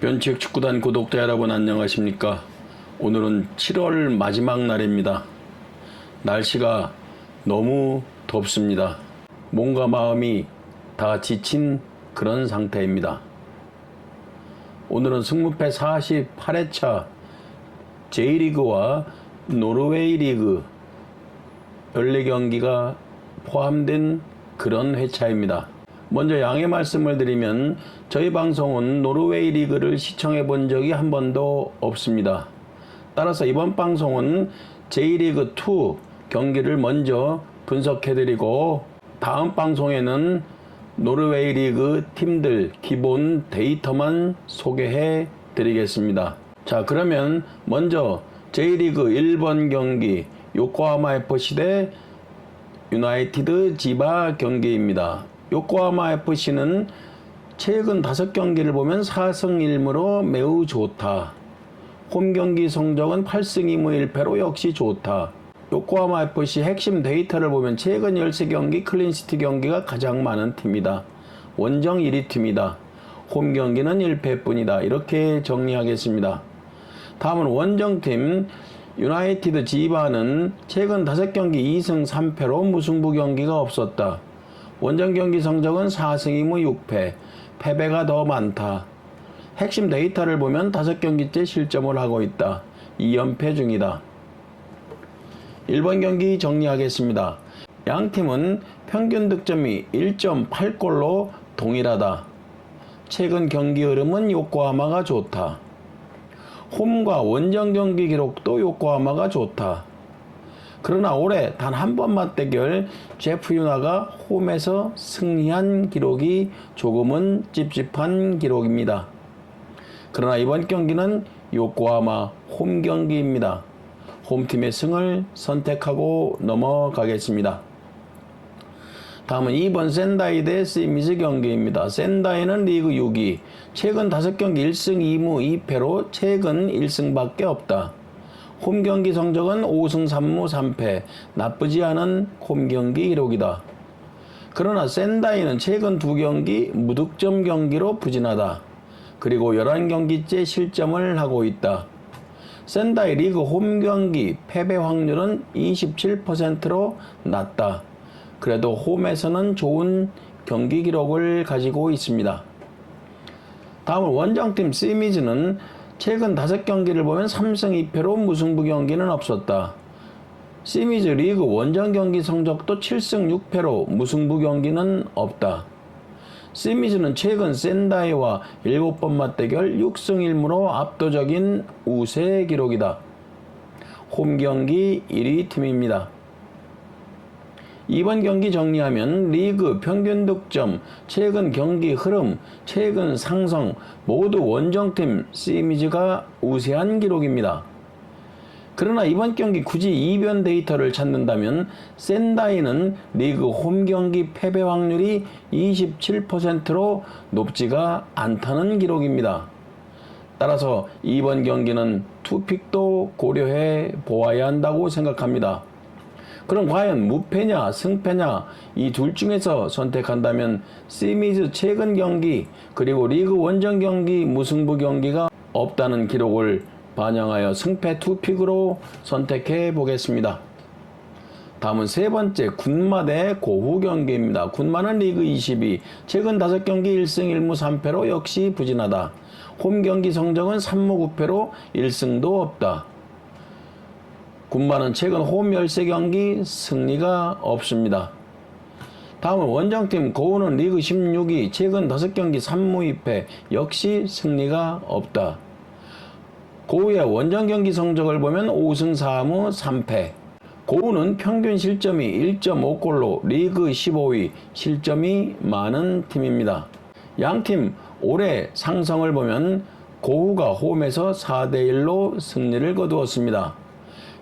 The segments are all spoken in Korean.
변칙 축구단 구독자 여러분 안녕하십니까? 오늘은 7월 마지막 날입니다. 날씨가 너무 덥습니다. 몸과 마음이 다 지친 그런 상태입니다. 오늘은 승무패 48회차 J리그와 노르웨이 리그 연례 경기가 포함된 그런 회차입니다. 먼저 양해 말씀을 드리면 저희 방송은 노르웨이 리그를 시청해 본 적이 한 번도 없습니다. 따라서 이번 방송은 J리그 2 경기를 먼저 분석해 드리고 다음 방송에는 노르웨이 리그 팀들 기본 데이터만 소개해 드리겠습니다. 자, 그러면 먼저 J리그 1번 경기 요코하마 FC 대 유나이티드 지바 경기입니다. 요코하마 FC는 최근 5경기를 보면 4승 1무로 매우 좋다. 홈 경기 성적은 8승 2무 1패로 역시 좋다. 요코하마 FC 핵심 데이터를 보면 최근 13경기 클린시티 경기가 가장 많은 팀이다. 원정 1위 팀이다. 홈 경기는 1패뿐이다. 이렇게 정리하겠습니다. 다음은 원정팀 유나이티드 지바는 최근 5경기 2승 3패로 무승부 경기가 없었다. 원정 경기 성적은 4승 2무 6패, 패배가 더 많다. 핵심 데이터를 보면 5경기째 실점을 하고 있다. 2연패 중이다. 1번 경기 정리하겠습니다. 양 팀은 평균 득점이 1.8골로 동일하다. 최근 경기 흐름은 요코하마가 좋다. 홈과 원정 경기 기록도 요코하마가 좋다. 그러나 올해 단 한번 맞대결 제프 유나가 홈에서 승리한 기록이 조금은 찝찝한 기록입니다. 그러나 이번 경기는 요코하마 홈 경기입니다. 홈팀의 승을 선택하고 넘어가겠습니다. 다음은 2번 센다이 대 시미즈 경기입니다. 센다이는 리그 6위, 최근 5경기 1승 2무 2패로 최근 1승밖에 없다. 홈 경기 성적은 5승 3무 3패, 나쁘지 않은 홈 경기 기록이다. 그러나 센다이는 최근 두 경기 무득점 경기로 부진하다. 그리고 11경기째 실점을 하고 있다. 센다이 리그 홈 경기 패배 확률은 27%로 낮다. 그래도 홈에서는 좋은 경기 기록을 가지고 있습니다. 다음은 원정팀 시미즈는 최근 5경기를 보면 3승 2패로 무승부 경기는 없었다. 시미즈 리그 원정 경기 성적도 7승 6패로 무승부 경기는 없다. 시미즈는 최근 센다이와 7번 맞대결 6승 1무로 압도적인 우세 기록이다. 홈 경기 1위 팀입니다. 이번 경기 정리하면 리그 평균 득점, 최근 경기 흐름, 최근 상성 모두 원정팀 시미즈가 우세한 기록입니다. 그러나 이번 경기 굳이 이변 데이터를 찾는다면 센다이는 리그 홈 경기 패배 확률이 27%로 높지가 않다는 기록입니다. 따라서 이번 경기는 투픽도 고려해 보아야 한다고 생각합니다. 그럼 과연 무패냐 승패냐 이 둘 중에서 선택한다면 시미즈 최근 경기 그리고 리그 원정 경기 무승부 경기가 없다는 기록을 반영하여 승패 투픽으로 선택해 보겠습니다. 다음은 세 번째 군마 대 고후 경기입니다. 군마는 리그 22 최근 5경기 1승 1무 3패로 역시 부진하다. 홈 경기 성적은 3무 9패로 1승도 없다. 군마는 최근 홈 13경기 승리가 없습니다. 다음은 원정팀 고우는 리그 16위 최근 5경기 3무 2패 역시 승리가 없다. 고우의 원정 경기 성적을 보면 5승 4무 3패. 고우는 평균 실점이 1.5골로 리그 15위 실점이 많은 팀입니다. 양팀 올해 상성을 보면 고우가 홈에서 4대1로 승리를 거두었습니다.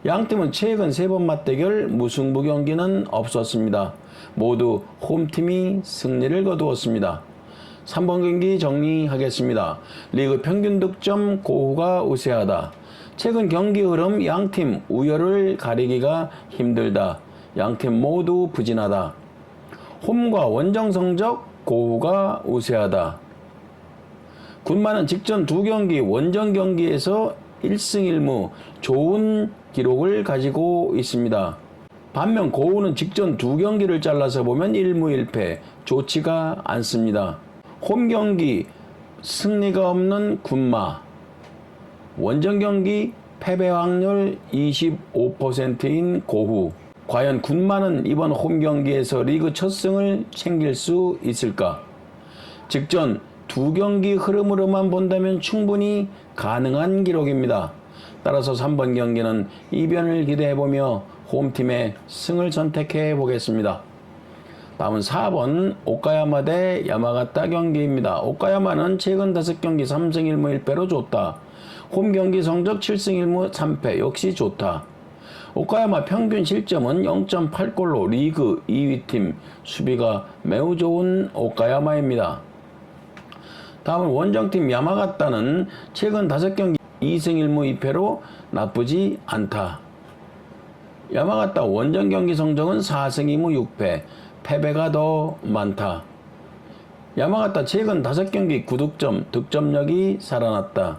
양팀은 최근 세 번 맞대결 무승부 경기는 없었습니다. 모두 홈팀이 승리를 거두었습니다. 3번 경기 정리하겠습니다. 리그 평균 득점 고후가 우세하다. 최근 경기 흐름 양팀 우열을 가리기가 힘들다. 양팀 모두 부진하다. 홈과 원정 성적 고후가 우세하다. 군마는 직전 두 경기 원정 경기에서 1승 1무 좋은 기록을 가지고 있습니다. 반면 고우는 직전 두 경기를 잘라서 보면 1무 1패 좋지가 않습니다. 홈 경기 승리가 없는 군마 원정 경기 패배 확률 25%인 고후 과연 군마는 이번 홈 경기에서 리그 첫 승을 챙길 수 있을까? 직전 두 경기 흐름으로만 본다면 충분히 가능한 기록입니다. 따라서 3번 경기는 이변을 기대해보며 홈팀의 승을 선택해 보겠습니다. 다음은 4번 오카야마 대 야마가타 경기입니다. 오카야마는 최근 5경기 3승 1무 1패로 좋다. 홈 경기 성적 7승 1무 3패 역시 좋다. 오카야마 평균 실점은 0.8골로 리그 2위 팀 수비가 매우 좋은 오카야마입니다. 다음은 원정팀 야마가타는 최근 5경기 2승 1무 2패로 나쁘지 않다. 야마가타 원정 경기 성적은 4승 2무 6패, 패배가 더 많다. 야마가타 최근 5경기 9득점, 득점력이 살아났다.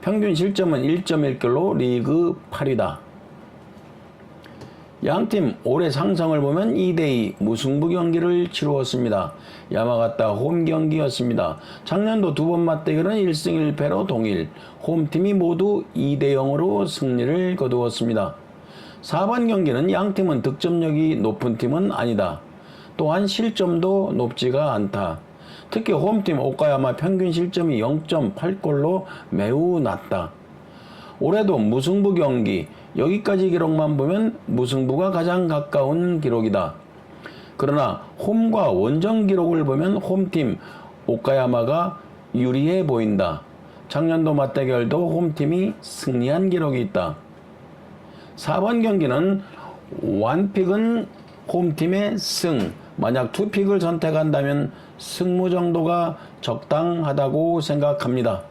평균 실점은 1.1골로 리그 8위다. 양팀 올해 상성을 보면 2대2 무승부 경기를 치루었습니다. 야마가타 홈 경기였습니다. 작년도 두 번 맞대결은 1승 1패로 동일, 홈팀이 모두 2대0으로 승리를 거두었습니다. 4번 경기는 양팀은 득점력이 높은 팀은 아니다. 또한 실점도 높지가 않다. 특히 홈팀 오카야마 평균 실점이 0.8골로 매우 낮다. 올해도 무승부 경기, 여기까지 기록만 보면 무승부가 가장 가까운 기록이다. 그러나 홈과 원정 기록을 보면 홈팀 오카야마가 유리해 보인다. 작년도 맞대결도 홈팀이 승리한 기록이 있다. 4번 경기는 원픽은 홈팀의 승, 만약 투픽을 선택한다면 승무 정도가 적당하다고 생각합니다.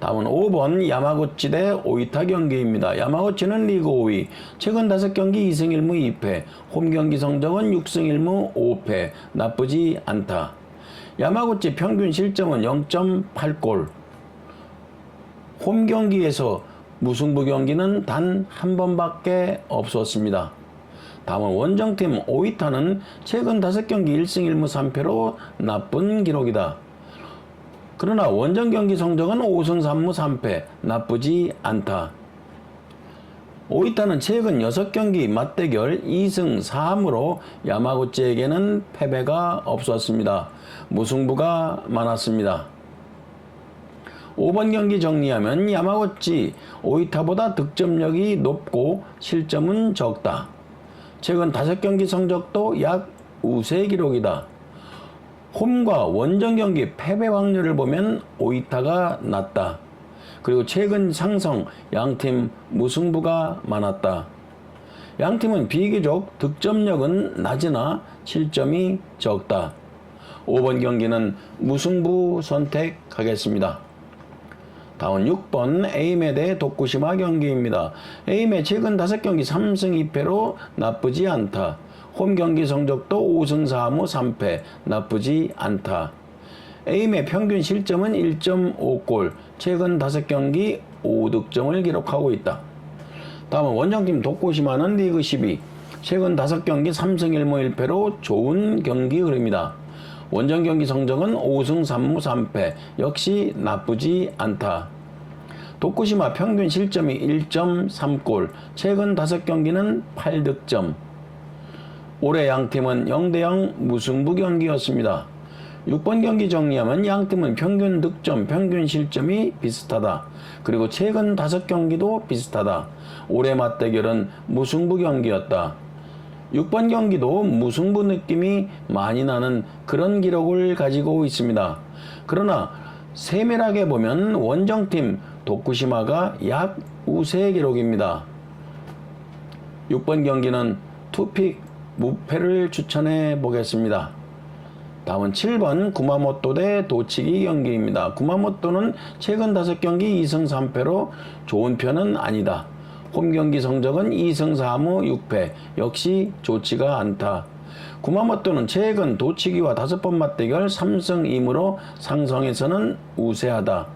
다음은 5번 야마구치 대 오이타 경기입니다. 야마구치는 리그 5위, 최근 5경기 2승 1무 2패, 홈 경기 성적은 6승 1무 5패, 나쁘지 않다. 야마구치 평균 실점은 0.8골, 홈 경기에서 무승부 경기는 단 한 번밖에 없었습니다. 다음은 원정팀 오이타는 최근 5경기 1승 1무 3패로 나쁜 기록이다. 그러나 원정 경기 성적은 5승 3무 3패 나쁘지 않다. 오이타는 최근 6경기 맞대결 2승 4무로 야마구치에게는 패배가 없었습니다. 무승부가 많았습니다. 5번 경기 정리하면 야마구치 오이타보다 득점력이 높고 실점은 적다. 최근 5경기 성적도 약 우세 기록이다. 홈과 원정 경기 패배 확률을 보면 오이타가 낮다. 그리고 최근 상성 양팀 무승부가 많았다. 양팀은 비교적 득점력은 낮으나 실점이 적다. 5번 경기는 무승부 선택하겠습니다. 다음 6번 에임에 대해 도쿠시마 경기입니다. 에임의 최근 5경기 3승 2패로 나쁘지 않다. 홈 경기 성적도 5승 4무 3패 나쁘지 않다. 에임의 평균 실점은 1.5골, 최근 5경기 5득점을 기록하고 있다. 다음은 원정팀 도쿠시마는 리그 12, 최근 5경기 3승 1무 1패로 좋은 경기 흐름이다. 원정 경기 성적은 5승 3무 3패, 역시 나쁘지 않다. 도쿠시마 평균 실점이 1.3골, 최근 5경기는 8득점. 올해 양팀은 0대0 무승부 경기였습니다. 6번 경기 정리하면 양팀은 평균 득점, 평균 실점이 비슷하다. 그리고 최근 5경기도 비슷하다. 올해 맞대결은 무승부 경기였다. 6번 경기도 무승부 느낌이 많이 나는 그런 기록을 가지고 있습니다. 그러나 세밀하게 보면 원정팀 도쿠시마가 약 우세 기록입니다. 6번 경기는 투픽 무패를 추천해 보겠습니다. 다음은 7번 구마모토 대 도치기 경기입니다. 구마모토는 최근 5경기 2승 3패로 좋은 편은 아니다. 홈 경기 성적은 2승 4무 6패 역시 좋지가 않다. 구마모토는 최근 도치기와 다섯 번 맞대결 3승 2무로 상성에서는 우세하다.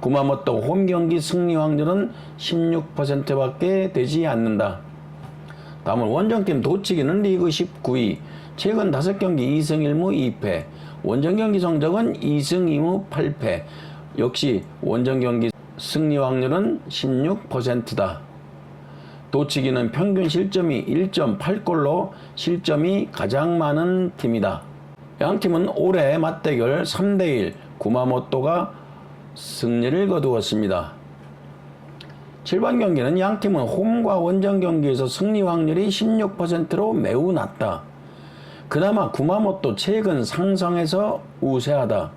구마모토 홈 경기 승리 확률은 16%밖에 되지 않는다. 다음은 원정팀 도치기는 리그 19위. 최근 5경기 2승 1무 2패. 원정 경기 성적은 2승 2무 8패. 역시 원정 경기 승리 확률은 16%다. 도치기는 평균 실점이 1.8골로 실점이 가장 많은 팀이다. 양 팀은 올해 맞대결 3대1 구마모토가 승리를 거두었습니다. 7번 경기는 양 팀은 홈과 원정 경기에서 승리 확률이 16%로 매우 낮다. 그나마 구마모토 최근 상성에서 우세하다.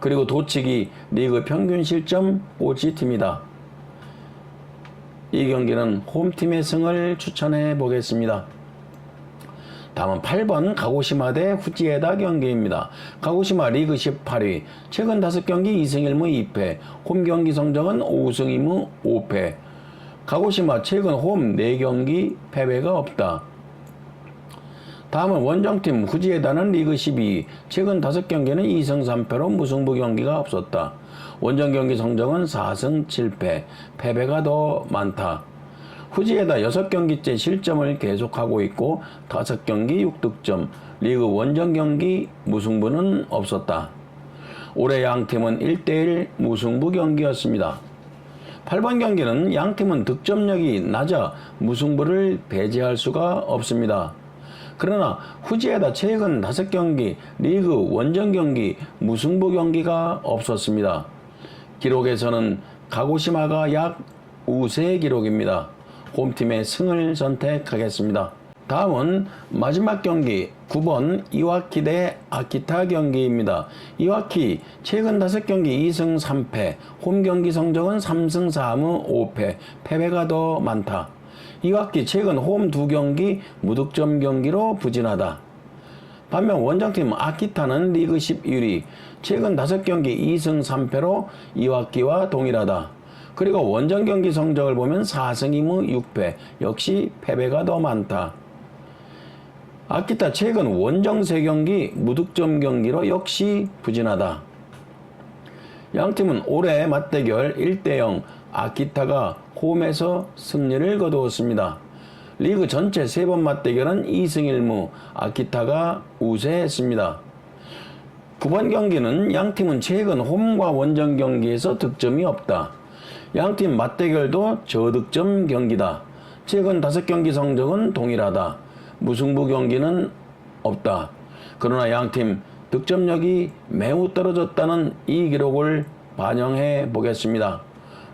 그리고 도치기 리그 평균 실점 오지 팀이다. 이 경기는 홈팀의 승을 추천해 보겠습니다. 다음은 8번 가고시마 대 후지에다 경기입니다. 가고시마 리그 18위, 최근 5경기 2승 1무 2패, 홈 경기 성적은 5승 2무 5패. 가고시마 최근 홈 4경기 패배가 없다. 다음은 원정팀 후지에다는 리그 12위, 최근 5경기는 2승 3패로 무승부 경기가 없었다. 원정 경기 성적은 4승 7패, 패배가 더 많다. 후지에다 6경기째 실점을 계속하고 있고 5경기 6득점, 리그 원정 경기 무승부는 없었다. 올해 양 팀은 1대1 무승부 경기였습니다. 8번 경기는 양 팀은 득점력이 낮아 무승부를 배제할 수가 없습니다. 그러나 후지에다 최근 5경기 리그 원정 경기 무승부 경기가 없었습니다. 기록에서는 가고시마가 약 우세 기록입니다. 홈팀의 승을 선택하겠습니다. 다음은 마지막 경기 9번 이와키 대 아키타 경기입니다. 이와키 최근 5경기 2승 3패, 홈 경기 성적은 3승 4무 5패, 패배가 더 많다. 이와키 최근 홈 2경기 무득점 경기로 부진하다. 반면 원정팀 아키타는 리그 11위, 최근 5경기 2승 3패로 이와키와 동일하다. 그리고 원정 경기 성적을 보면 4승 2무 6패, 역시 패배가 더 많다. 아키타 최근 원정 3경기 무득점 경기로 역시 부진하다. 양 팀은 올해 맞대결 1대0 아키타가 홈에서 승리를 거두었습니다. 리그 전체 3번 맞대결은 2승 1무 아키타가 우세했습니다. 9번 경기는 양 팀은 최근 홈과 원정 경기에서 득점이 없다. 양 팀 맞대결도 저득점 경기다. 최근 5경기 성적은 동일하다. 무승부 경기는 없다. 그러나 양팀 득점력이 매우 떨어졌다는 이 기록을 반영해 보겠습니다.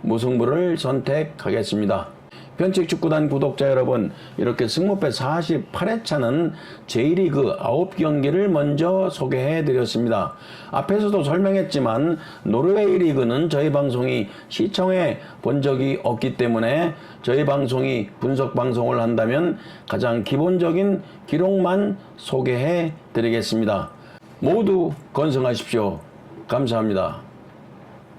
무승부를 선택하겠습니다. 변칙 축구단 구독자 여러분, 이렇게 승무패 48회차는 J리그 9경기를 먼저 소개해 드렸습니다. 앞에서도 설명했지만 노르웨이 리그는 저희 방송이 시청해 본 적이 없기 때문에 저희 방송이 분석 방송을 한다면 가장 기본적인 기록만 소개해 드리겠습니다. 모두 건승하십시오. 감사합니다.